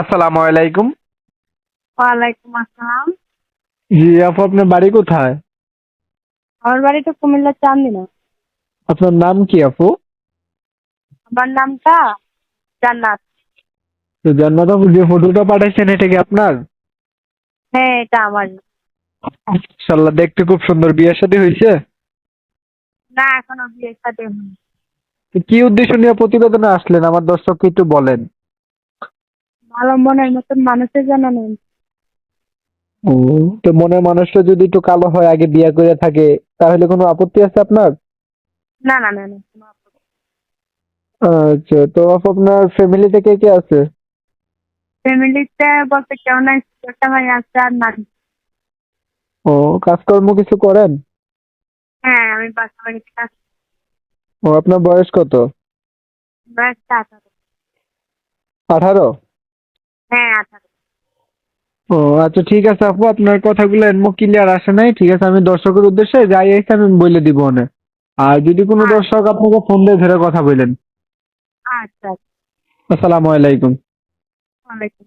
আসসালামু আলাইকুম। ওয়ালাইকুম আসসালাম। জি আপু আপনার বাড়ি কোথায়? আমার বাড়ি তো কুমিল্লার চান্দিনা। আপনার নাম কি আপু? আমার নামটা জান্নাত। তো জান্নাত আপু যে ফটোটা পাঠাইছেন এটা কি আপনার? হ্যাঁ এটা আমার। ইনশাল্লাহ দেখতে খুব সুন্দর বিয়ের সাথে হয়েছে। না এখনও বিয়ের সাথে হয়নি। তো কি উদ্দেশ্য নিয়ে প্রতিবেদনে আসলেন? আমার দর্শককে একটু বলেন। ভালো মনের মতন মানুষের জন্য নেই। ও তো মনের মানুষটা যদি একটু কালো হয় আগে বিয়ে করে থাকে তাহলে কোনো আপত্তি আছে আপনার? না না না না কোনো আপত্তি আচ্ছা তো আপু আপনার ফ্যামিলিতে কে কে আছে? ফ্যামিলিতে বলতে কেউ নাই একটা ভাই আছে আর নানি ও কাজকর্ম কিছু করেন? হ্যাঁ আমি বাসা বাড়িতে কাজ ও আপনার বয়স কত? বয়সটা আঠারো। আঠারো? হ্যাঁ আঠারো ও আচ্ছা ঠিক আছে আপু আপনার কথাগুলো এমন ক্লিয়ার আসে নাই ঠিক আছে আমি দর্শকের উদ্দেশ্যে যাই এসে আমি বলে দিব ওনে। আর যদি কোনো আচ্ছা। দর্শক আপনাকে ফোন দিয়ে ধরে কথা বলেন। আচ্ছা আচ্ছা। আসসালামু আলাইকুম। ওয়ালাইকুম